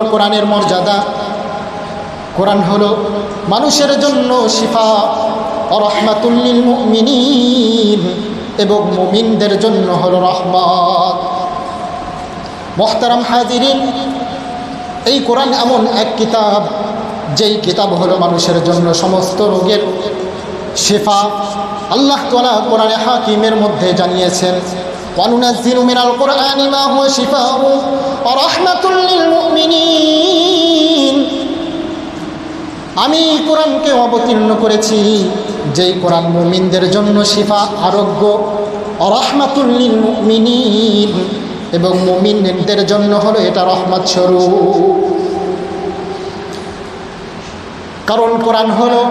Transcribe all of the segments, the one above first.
কোরআনের মর্যাদা। কোরআন হল মানুষের জন্য শিফা। রহমাতুল্লিল মুমিনিন এবং মুমিনদের জন্য হল রহমত। মোহতারাম হাজিরিন, এই কোরআন এমন এক কিতাব, যেই কিতাব হলো মানুষের জন্য সমস্ত রোগের শেফা। আল্লাহ তালা কোরআনে হাকিমের মধ্যে জানিয়েছেন وننزل من القرآن ما هو شفاء ورحمة للمؤمنين আমি কোরআনকে অবতীর্ণ করেছি যেই কোরআন মুমিনদের জন্য শিফা আরোগ্য রহমাতুল্লিল মুমিনিন এবং মুমিনদের জন্য হলো এটা রহমত স্বরূপ কারণ কোরআন হলো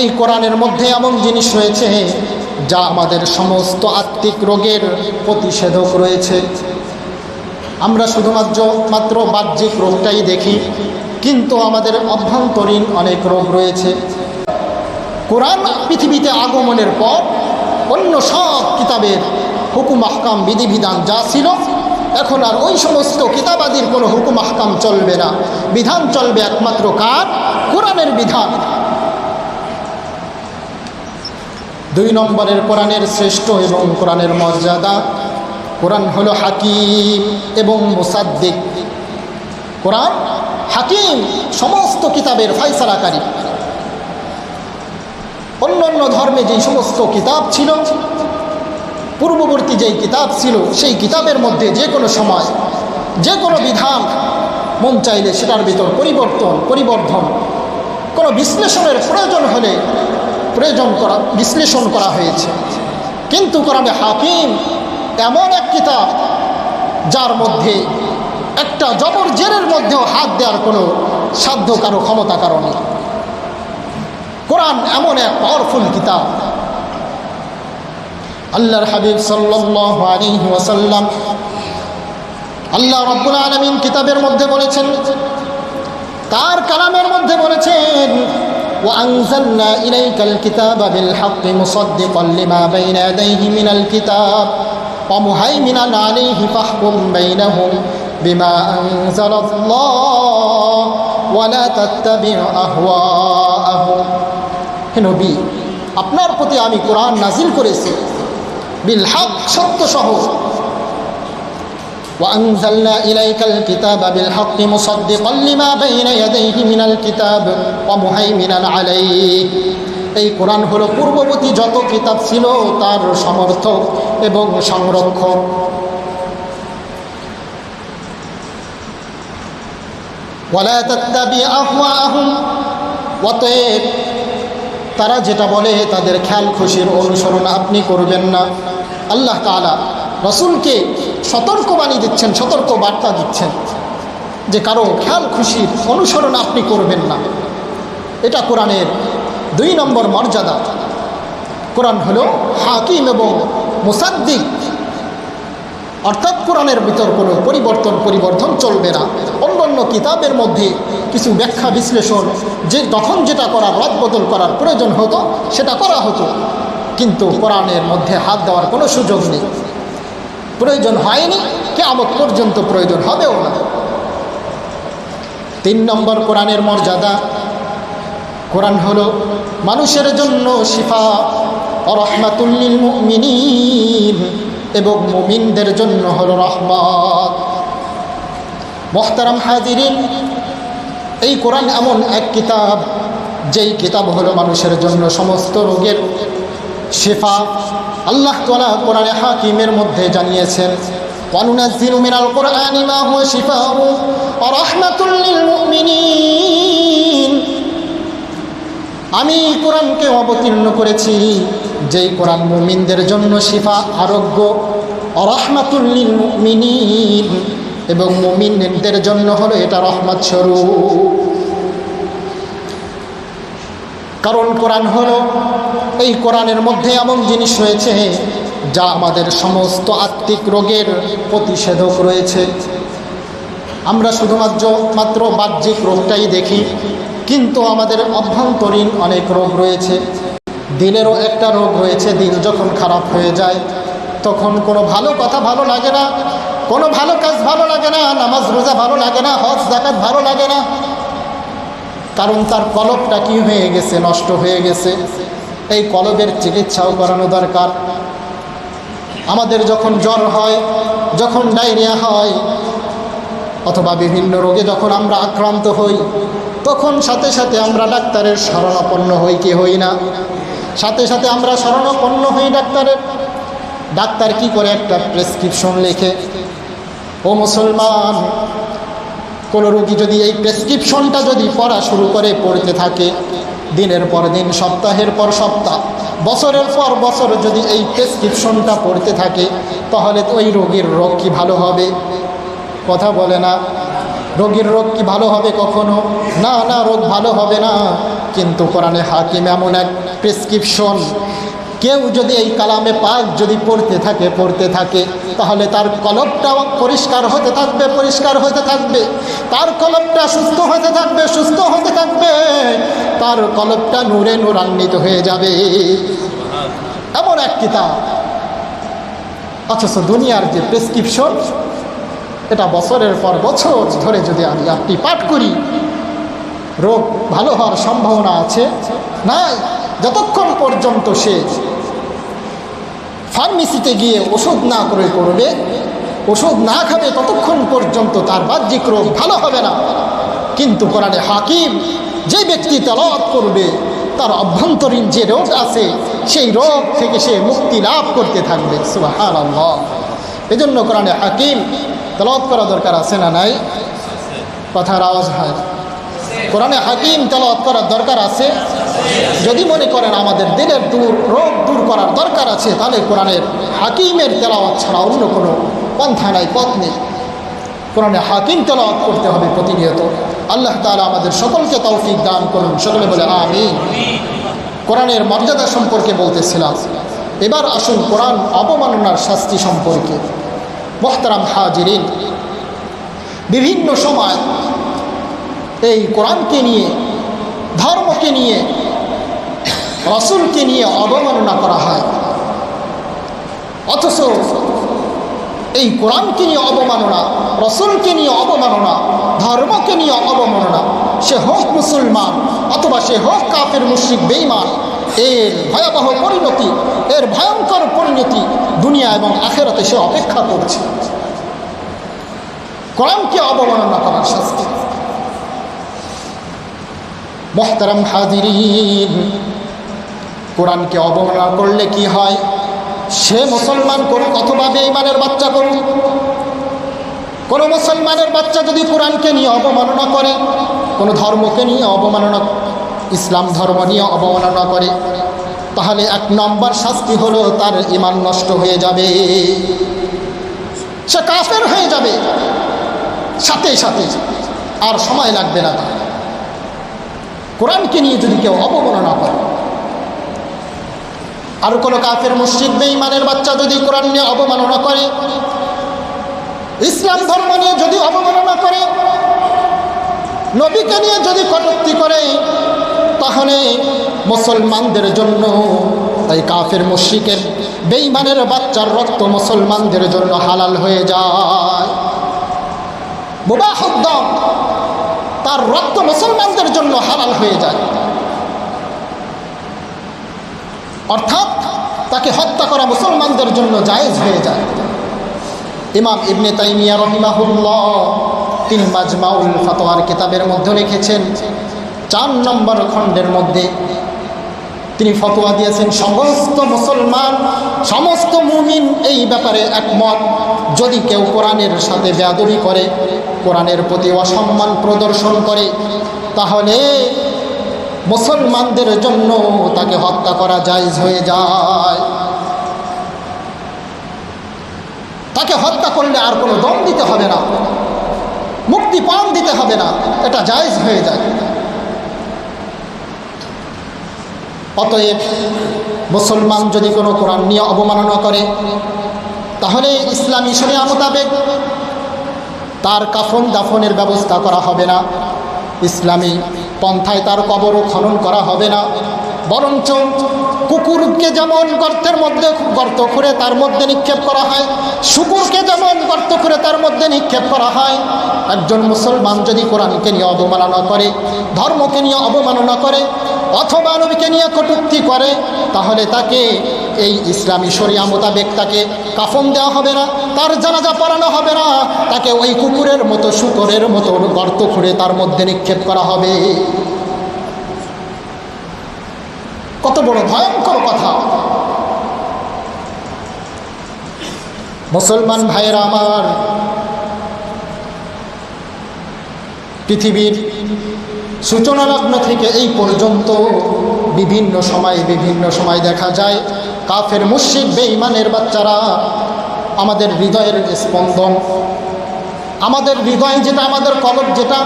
এই কোরআনের মধ্যে এমন জিনিস রয়েছে যা আমাদের সমস্ত আত্মিক রোগের প্রতিষেধক রয়েছে। আমরা শুধুমাত্র, মাত্র বাহ্যিক রোগটাই দেখি, কিন্তু আমাদের অভ্যন্তরীণ অনেক রোগ রয়েছে। কোরআন পৃথিবীতে আগমনের পর অন্য সব কিতাবের হুকুম, আহকাম, বিধিবিধান যা ছিল, এখন আর ওই সমস্ত কিতাবাদির কোনো হুকুম, আহকাম চলবে না। বিধান চলবে একমাত্র কার? কোরআনের বিধান। দুই নম্বরের কোরআনের শ্রেষ্ঠ এবং কোরআনের মর্যাদা। কোরআন হলো হাকিম এবং মুসাদ্দিক। কোরআন হাকিম, সমস্ত কিতাবের ফাইসালাকারী। অন্য অন্য ধর্মে যেই সমস্ত কিতাব ছিল, পূর্ববর্তী যেই কিতাব ছিল, সেই কিতাবের মধ্যে যে কোনো সময়, যে কোনো বিধান মন চাইলে সেটার ভিতর পরিবর্তন, পরিবর্ধন। কোনো বিশ্লেষণের প্রয়োজন হলে প্রয়োজন করা, বিশ্লেষণ করা হয়েছে। কিন্তু কোরআনে হাকিম এমন এক কিতাব, যার মধ্যে একটা জবর জেরের মধ্যেও হাত দেওয়ার কোনো সাধ্য কারও, ক্ষমতা কারও নেই। কোরআন এমন এক পাওয়ারফুল কিতাব। আল্লাহর হাবিব ওয়াসাল্লাম আল্লাহ রব্বুল আলমিন কিতাবের মধ্যে বলেছেন, তার কালামের মধ্যে বলেছেন وأنزلنا إليك الكتاب بالحق مصدقا لما بين يديه من الكتاب ومهيمنا عليه فاحكم بينهم بما أنزل الله ولا تتبع أهواءهم নবী আপনার প্রতি আমি কোরআন নাজিল করেছি বিল হক সত্য সহ وأنزلنا إليك الكتاب بالحق مصدقا لما بين يديه من الكتاب ومهيمنا عليه এই কোরআন হলো পূর্ববর্তী যত কিতাব ছিল তার সমর্থক এবং সংরক্ষক ولا تتبع أهواءهم অতএব তারা যেটা বলে তাদের খেয়াল খুশির অনুসরণ আপনি করবেন না আল্লাহ তালা রসুলকে সতর্কবাণী দিচ্ছেন সতর্ক বার্তা দিচ্ছেন যে কারও খেয়াল খুশির অনুসরণ আপনি করবেন না। এটা কোরআনের দুই নম্বর মর্যাদা। কোরআন হলো হাকিম এবং মুসাদ্দিক। অর্থাৎ কোরআনের ভিতর কোনো পরিবর্তন পরিবর্তন চলবে না। অন্য অন্য কিতাবের মধ্যে কিছু ব্যাখ্যা, বিশ্লেষণ যে তখন যেটা করার রদ বদল করার প্রয়োজন হতো, সেটা করা হতো। কিন্তু কোরআনের মধ্যে হাত দেওয়ার কোনো সুযোগ নেই। প্রয়োজন হয়নি কেমন পর্যন্ত প্রয়োজন হবেও না। তিন নম্বর কোরআনের মর্যাদা। কোরআন হলো মানুষের জন্য শিফা রহমাতুল্লিল মুমিনিন এবং মুমিনদের জন্য হলো রহমত। মোহতারাম হাজিরিন, এই কোরআন এমন এক কিতাব, যেই কিতাব হলো মানুষের জন্য সমস্ত রোগের শেফা আল্লাহ তালা কোরআনে হাকিমের মধ্যে জানিয়েছেন وننزل من القرآن ما هو شفاء ورحمة للمؤمنين আমি কোরআনকে অবতীর্ণ করেছি যেই কোরআন মুমিনদের জন্য শিফা আরোগ্য রহমাতুল্লিল মুমিনিন এবং মুমিনদের জন্য হলো এটা রহমত স্বরূপ কারণ কোরআন হলো এই কোরআনের মধ্যে এমন জিনিস রয়েছে যা আমাদের সমস্ত আত্মিক রোগের প্রতিষেধক রয়েছে। আমরা শুধুমাত্র, মাত্র বাহ্যিক রোগটাই দেখি, কিন্তু আমাদের অভ্যন্তরীণ অনেক রোগ রয়েছে। দিলেরও একটা রোগ রয়েছে দিল যখন খারাপ হয়ে যায়, তখন কোনো ভালো কথা ভালো লাগে না, কোনো ভালো কাজ ভালো লাগে না, নামাজ রোজা ভালো লাগে না, হজ জাকাত ভালো লাগে না। কারণ তার কলবটা কি হয়ে গেছে, নষ্ট হয়ে গেছে। এই কলবের চিকিৎসাও করানো দরকার। আমাদের যখন জ্বর হয়, যখন ডায়রিয়া হয়, অথবা বিভিন্ন রোগে যখন আমরা আক্রান্ত হই, তখন সাথে সাথে আমরা ডাক্তারের শরণাপন্ন হই কি হই না? সাথে সাথে আমরা শরণাপন্ন হই ডাক্তারের। ডাক্তার কি করে একটা প্রেসক্রিপশন লেখে? ও মুসলমান, কোনো রোগী যদি এই প্রেসক্রিপশনটা যদি পড়া শুরু করে, পড়তে থাকে দিনের পর দিন, সপ্তাহের পর সপ্তাহ। বছরের পর বছর যদি এই প্রেসক্রিপশনটা পড়তে থাকে, তাহলে তো ওই রোগীর রোগ কি ভালো হবে? কথা বলে না। রোগীর রোগ কি ভালো হবে কখনো? না না, রোগ ভালো হবে না। কিন্তু কোরআনে হাকিম এমন এক প্রেসক্রিপশন কেউ যদি এই কালামে পাক যদি পড়তে থাকে পড়তে থাকে, তাহলে তার কলবটা পরিষ্কার হতে থাকবে, পরিষ্কার হতে থাকবে। তার কলবটা সুস্থ হতে থাকবে, সুস্থ হতে থাকবে। তার কলবটা নূরে নূরান্বিত হয়ে যাবে। এমন এক কিতাব। অথচ দুনিয়ার যে প্রেসক্রিপশন, এটা বছরের পর বছর ধরে যদি আমি আপনি পাঠ করি, রোগ ভালো হওয়ার সম্ভাবনা আছে? নাই। যতক্ষণ পর্যন্ত সে ফার্মেসিতে গিয়ে ওষুধ না করে করবে ওষুধ না খাবে ততক্ষণ পর্যন্ত তার বাহ্যিক রোগ ভালো হবে না। কিন্তু কোরআনে হাকিম যে ব্যক্তি তেলাওয়াত করবে, তার অভ্যন্তরীণ যে রোগ আছে, সেই রোগ থেকে সে মুক্তি লাভ করতে থাকবে সুবাহান আল্লাহ এই জন্য কোরআনে হাকিম তেলাওয়াত করা দরকার আছে না নাই? কথার আওয়াজ হয়। কোরআনে হাকিম তেলাওয়াত করার দরকার আছে? যদি মনে করেন আমাদের দিনের দূর, রোগ দূর করার দরকার আছে, তাহলে কোরআনের হাকিমের তেলাওয়াত ছাড়া অন্য কোনো পন্থা নাই, পথ নেই। কোরআনে হাকিম তেলাওয়াত করতে হবে প্রতিনিয়ত। আল্লাহ তাআলা আমাদের সকলকে তৌফিক দান করুন। সকলে বলে আমি কোরআনের মর্যাদা সম্পর্কে বলতেছিলাম। এবার আসুন কোরআন অবমাননার শাস্তি সম্পর্কে। মোহতারাম হাজিরিন, বিভিন্ন সময় এই কোরআনকে নিয়ে, ধর্মকে নিয়ে রসুলকে নিয়ে অবমাননা করা হয়। অথচ এই কোরআনকে নিয়ে অবমাননা, রসুলকে নিয়ে অবমাননা, ধর্মকে নিয়ে অবমাননা, সে হোক মুসলমান অথবা সে হোক কাফের, মুশ্রিক বেইমান এর ভয়াবহ পরিণতি, এর ভয়ঙ্কর পরিণতি দুনিয়া এবং আখেরাতে সে অপেক্ষা করছে। কোরআনকে অবমাননা করার শাস্তি। মোহতারাম হাজিরিন কোরআনকে অবমাননা করলে কি হয়? সে মুসলমান করুক অথবা বেঈমানের বাচ্চা করুক। কোনো মুসলমানের বাচ্চা যদি কোরআনকে নিয়ে অবমাননা করে, কোনো ধর্মকে নিয়ে অবমাননা, ইসলাম ধর্ম নিয়ে অবমাননা করে, তাহলে এক নম্বর শাস্তি হলো তার ইমান নষ্ট হয়ে যাবে। সে কাফের হয়ে যাবে। সাথে সাথে। আর সময় লাগবে না কোরআনকে নিয়ে যদি কেউ অবমাননা করে আর কোনো কাফের মসজিদ বেঈমানের বাচ্চা যদি কোরআন নিয়ে অবমাননা করে, ইসলাম ধর্ম নিয়ে যদি অবমাননা করে, নবীকে নিয়ে যদি কটূক্তি করে, তাহলে মুসলমানদের জন্য, তাই কাফের মসজিদের বেঈমানের বাচ্চার রক্ত মুসলমানদের জন্য হালাল হয়ে যায়। তার রক্ত মুসলমানদের জন্য হালাল হয়ে যায়। অর্থাৎ তাকে হত্যা করা মুসলমানদের জন্য জায়েজ হয়ে যায়। ইমাম ইবনে তাইমিয়া রহিমাহুল্লাহ তিনি মাজমাউল ফতোয়ার কিতাবের মধ্যে রেখেছেন চার নম্বর খণ্ডের মধ্যে তিনি ফতোয়া দিয়েছেন, সমস্ত মুসলমান, সমস্ত মুমিন এই ব্যাপারে একমত। যদি কেউ কোরআনের সাথে বেয়াদবি করে, কোরআনের প্রতি অসম্মান প্রদর্শন করে, তাহলে মুসলমানদের জন্য তাকে হত্যা করা জায়জ হয়ে যায়। তাকে হত্যা করলে আর কোনো দম দিতে হবে না, মুক্তি পান দিতে হবে না, এটা জায়জ হয়ে যায়। অতএব মুসলমান যদি কোনো কোরআন নিয়ে অবমাননা করে, তাহলে ইসলামী শরিয়া মোতাবেক তার কাফন দাফনের ব্যবস্থা করা হবে না। ইসলামী পন্থায় তার কবরও খনন করা হবে না। বরঞ্চ কুকুরকে যেমন গর্তের মধ্যে গর্ত করে তার মধ্যে নিক্ষেপ করা হয়, শুকুরকে যেমন গর্ত করে তার মধ্যে নিক্ষেপ করা হয়, একজন মুসলমান যদি কোরআনকে নিয়ে অবমাননা করে, ধর্মকে নিয়ে অবমাননা করে, অথবা নবীকে নিয়ে কটুক্তি করে, তাহলে তাকে এই ইসলামী শরিয়া মোতাবেক তাকে কাফন দেওয়া হবে না, তার জানাজা পড়ানো হবে না, তাকে ওই কুকুরের মতো, শুকরের মতো গর্ত খুঁড়ে তার মধ্যে নিক্ষেপ করা হবে। কত বড় ভয়ঙ্কর কথা। মুসলমান ভাইয়েরা আমার, পৃথিবীর সূচনা লগ্ন থেকে এই পর্যন্ত বিভিন্ন সময়ে বিভিন্ন সময় দেখা যায় কাফের মুশিক বেঈমানের বাচ্চারা আমাদের হৃদয়ের স্পন্দন, আমাদের হৃদয় যেটা, আমাদের কলব যেটা,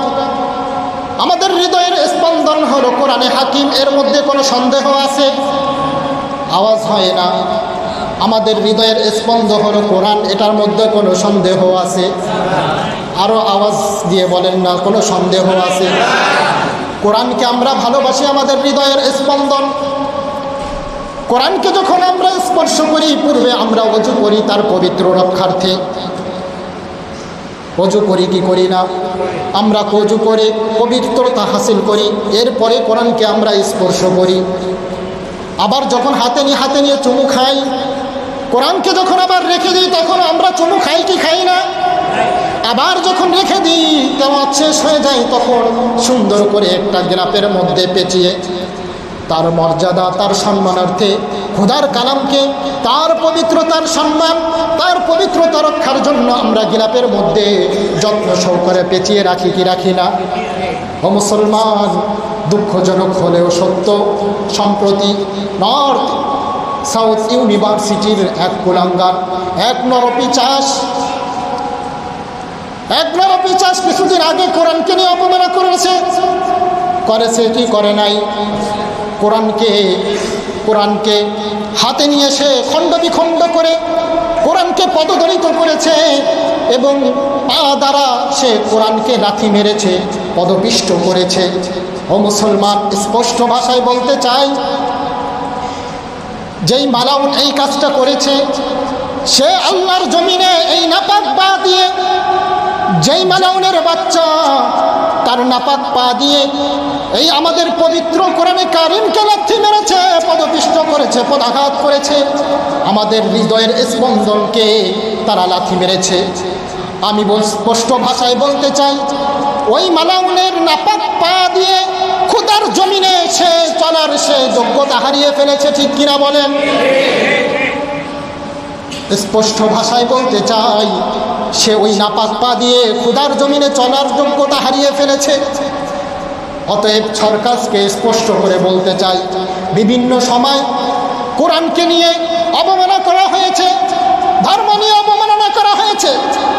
আমাদের হৃদয়ের স্পন্দন হলো কোরআনে হাকিম, এর মধ্যে কোনো সন্দেহ আছে? আওয়াজ হয় না। আমাদের হৃদয়ের স্পন্দ হলো কোরআন, এটার মধ্যে কোনো সন্দেহ আছে? আরও আওয়াজ দিয়ে বলেন না, কোনো সন্দেহ আছে? কোরআনকে আমরা ভালোবাসি, আমাদের হৃদয়ের স্পন্দন। কোরআনকে যখন আমরা স্পর্শ করি, পূর্বে আমরা অজু করি তার পবিত্র রক্ষার্থে। অজু করি কি করি না? আমরা কজু করে, পবিত্রতা হাসিল করি, এরপরে কোরআনকে আমরা স্পর্শ করি। আবার যখন হাতে নিয়ে হাতে নিয়ে চুমু খাই, কোরআনকে যখন আবার রেখে দিই, তখন আমরা চুমু খাই কি খাই না? আবার যখন রেখে দিই তেমন শেষ হয়ে যায়, তখন সুন্দর করে একটা গ্রাপের মধ্যে পেঁচিয়ে তার মর্যাদা, তার সম্মানার্থে খুদার কালামকে, তার পবিত্রতার সম্মান, তার পবিত্রতা রক্ষার জন্য আমরা গিলাপের মধ্যে যত্ন সহকারে পেঁচিয়ে রাখি কি রাখি না? ও মুসলমান, দুঃখজনক হলেও সত্য, সম্প্রতি নর্থ সাউথ ইউনিভার্সিটির এক কুলাঙ্গার এক নরপি চাষ, এক নরপি চাষ কিছুদিন আগে কোরআনকে নিয়ে অপমানা করেছে। করেছে কি, করে নাই? কোরআনকে কোরআনকে হাতে নিয়ে সে খণ্ড বিখণ্ড করে কোরআনকে পদদলিত করেছে এবং পা দ্বারা সে কোরআনকে লাথি মেরেছে, পদপিষ্ট করেছে। ও মুসলমান, স্পষ্ট ভাষায় বলতে চাই, যেই মালাউন এই কাজটা করেছে, সে আল্লাহর জমিনে এই নাপাক পা দিয়ে যেই মালাউনের বাচ্চা, তার নাপাক পা দিয়ে এই আমাদের পবিত্র কোরআনে কারিমকে লাথি মেরেছে, পদপিষ্ট করেছে, পদাঘাত করেছে, আমাদের হৃদয়ের স্পন্দনকে তারা লাথি মেরেছে। আমি স্পষ্ট ভাষায় বলতে চাই, ওই মালাউনের নাপাক পা দিয়ে খুদার জমিনে সে চলার সে যোগ্যতা হারিয়ে ফেলেছে, ঠিক কিনা বলেন? স্পষ্ট ভাষায় বলতে চাই সে ওই নাপাক পা দিয়ে খুদার জমিনে চলার যোগ্যতা হারিয়ে ফেলেছে। অতএব সরকারকে স্পষ্ট করে বলতে চাই, বিভিন্ন সময় কোরআনকে নিয়ে অবমাননা করা হয়েছে, ধর্ম নিয়ে অবমাননা করা হয়েছে,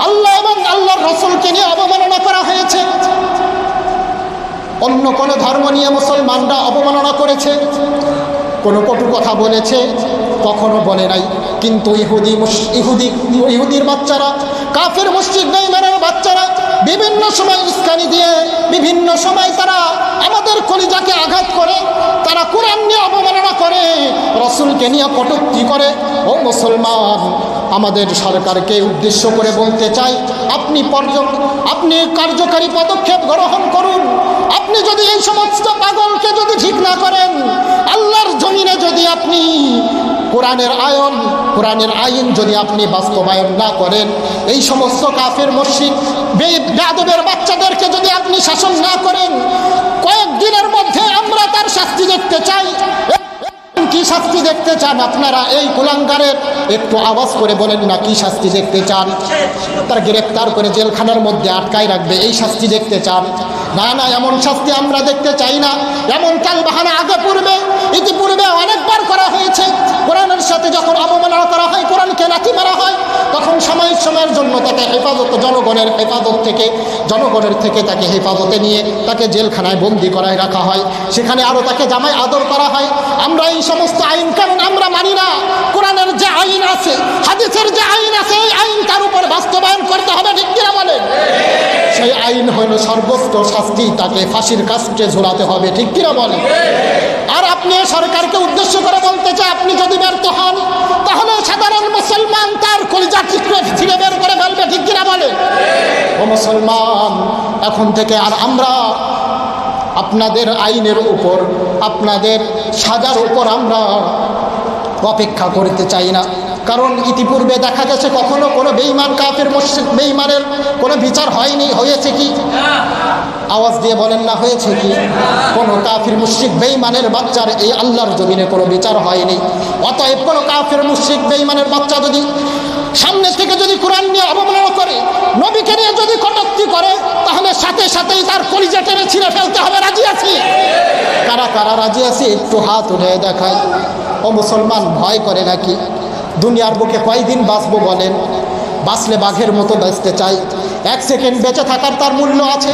আল্লাহ এবং আল্লাহর রসুলকে নিয়ে অবমাননা করা হয়েছে। অন্য কোনো ধর্ম নিয়ে মুসলমানরা অবমাননা করেছে। কোনো কটু কথা বলেছে, কখনো বলে নাই। কিন্তু ইহুদি ইহুদি, ইহুদির বাচ্চারা কাফের মসজিদ বেইমানের বাচ্চারা বিভিন্ন সময় উস্কানি দিয়ে, বিভিন্ন সময় তারা আমাদের কলিজাকে আঘাত করে, তারা কোরআন নিয়ে অবমাননা করে, রসুলকে নিয়ে কটুক্তি করে, ও মুসলমান আমাদের সরকারকে উদ্দেশ্য করে বলতে চাই, আপনি পর্য আপনি কার্যকারী পদক্ষেপ গ্রহণ করুন। আপনি যদি এই সমস্ত পাগলকে যদি ঠিক না করেন, আল্লাহর জমিনে যদি আপনি কোরআনের আয়ন, কোরআনের আইন যদি আপনি বাস্তবায়ন না করেন, এই সমস্ত কাফের মসজিদ বেদবের বাচ্চাদেরকে যদি আপনি শাসন না করেন, কয়েকদিনের মধ্যে আমরা তার শাস্তি দেখতে চাই। কি শাস্তি দেখতে চান আপনারা? এই কুলাঙ্গারের একটু আওয়াজ করে বলেন না, কি শাস্তি দেখতে চান? তার গ্রেফতার করে জেলখানার মধ্যে আটকায় রাখবে, এই শাস্তি দেখতে চান। না না, এমন শাস্তি আমরা দেখতে চাই না। এমন কাল বাহানা আগে পূর্বে, ইতিপূর্বে অনেকবার করা হয়েছে। কোরআনের সাথে যখন অবমাননা করা হয়, কোরআনকে লাথি মারা হয়, তখন সময় সময়ের জন্য তাকে হেফাজত, জনগণের হেফাজত থেকে, জনগণের থেকে তাকে হেফাজতে নিয়ে তাকে জেলখানায় বন্দি করায় রাখা হয়। সেখানে আরও তাকে জামাই আদর করা হয়। আমরা এই সমস্ত আইন কানুন আমরা মানি না। কোরআনের যে আইন আছে, হাদিসের যে আইন আছে, এই আইন তার উপর বাস্তবায়ন করতে হবে ঠিক হলো সর্বোচ্চ শাস্তি, তাকে ফাঁসির কাছে ঝোলাতে হবে, ঠিক কিনা বলে আর আপনি সরকারকে উদ্দেশ্য করে বলতে চাই, আপনি যদি ব্যর্থ হন, তাহলে সাধারণ মুসলমান তার কলিজা ছিঁড়ে বের করে ফেলবে, ঠিক কিনা বলে ও মুসলমান, এখন থেকে আর আমরা আপনাদের আইনের উপর, আপনাদের সাজার উপর আমরা অপেক্ষা করতে চাই না। কারণ ইতিপূর্বে দেখা গেছে কখনো কোনো বেইমান কাফের মুশরিক বেইমানের কোনো বিচার হয়নি, হয়েছে কি? আওয়াজ দিয়ে বলেন না, হয়েছে কি? কোনো কাফির মুশরিক বেইমানের বাচ্চার এই আল্লাহর জমিনে কোনো বিচার হয়নি। অতএব কোনো কাফির মুশরিক বেইমানের বাচ্চা যদি সামনে থেকে যদি কোরআন নিয়ে অবমাননা করে, নবীকে নিয়ে যদি কটক্তি করে, তাহলে সাথে সাথেই তার কলিজা টেনে ছিঁড়ে ফেলতে হবে, রাজি আছি? কারা কারা রাজি আছি? একটু হাত উঠে দেখায়। ও মুসলমান, ভয় করে নাকি? দুনিয়ার বুকে কয়দিন বাঁচবো বলেন? বাঁচলে বাঘের মতো বাঁচতে চাই। এক সেকেন্ড বেঁচে থাকার তার মূল্য আছে।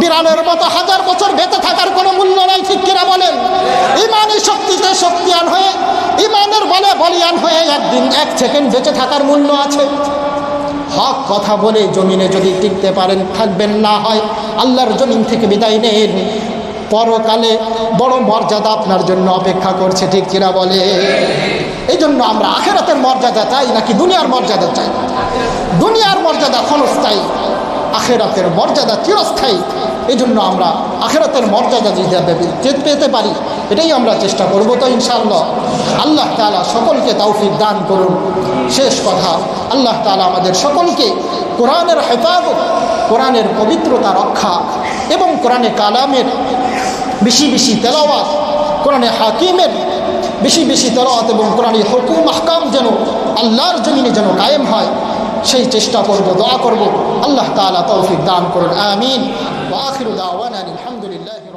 বিড়ালের মতো হাজার বছর বেঁচে থাকার কোনো মূল্য নাই, ঠিক কিনা বলেন? ইমানই শক্তিতে শক্তিয়ান হয়ে, ইমানের বলে বলিয়ান হয়ে একদিন এক সেকেন্ড বেঁচে থাকার মূল্য আছে। হক কথা বলে জমিনে যদি টিকতে পারেন, থাকবেন না হয়। আল্লাহর জমিন থেকে বিদায় নেন। পরকালে বড় মর্যাদা আপনার জন্য অপেক্ষা করছে, ঠিক কিনা বলে এই জন্য আমরা আখেরাতের মর্যাদা চাই নাকি দুনিয়ার মর্যাদা চাই? দুনিয়ার মর্যাদা ক্ষণস্থায়ী আখেরাতের মর্যাদা চিরস্থায়ী। এই জন্য আমরা আখেরাতের মর্যাদা যদি পেতে পারি এটাই আমরা চেষ্টা করব তো ইনশাআল্লাহ। আল্লাহ তালা সকলকে তৌফিক দান করুন। শেষ কথা, আল্লাহ তালা আমাদের সকলকে কোরআনের হেফাজত, কোরআনের পবিত্রতা রক্ষা এবং কোরআনে কালামের বেশি বেশি তেলাওয়াত, কোরআনে হাকিমের বেশি বেশি তেলাওয়াত এবং কোরআনী হুকুম, আহকাম যেন আল্লাহর জমিনে যেন কায়েম হয়, সেই চেষ্টা করব, দোয়া করব। আল্লাহ তালা তৌফিক দান করুন। আমিন। ওয়া দাওয়ান আলহামদুলিল্লাহি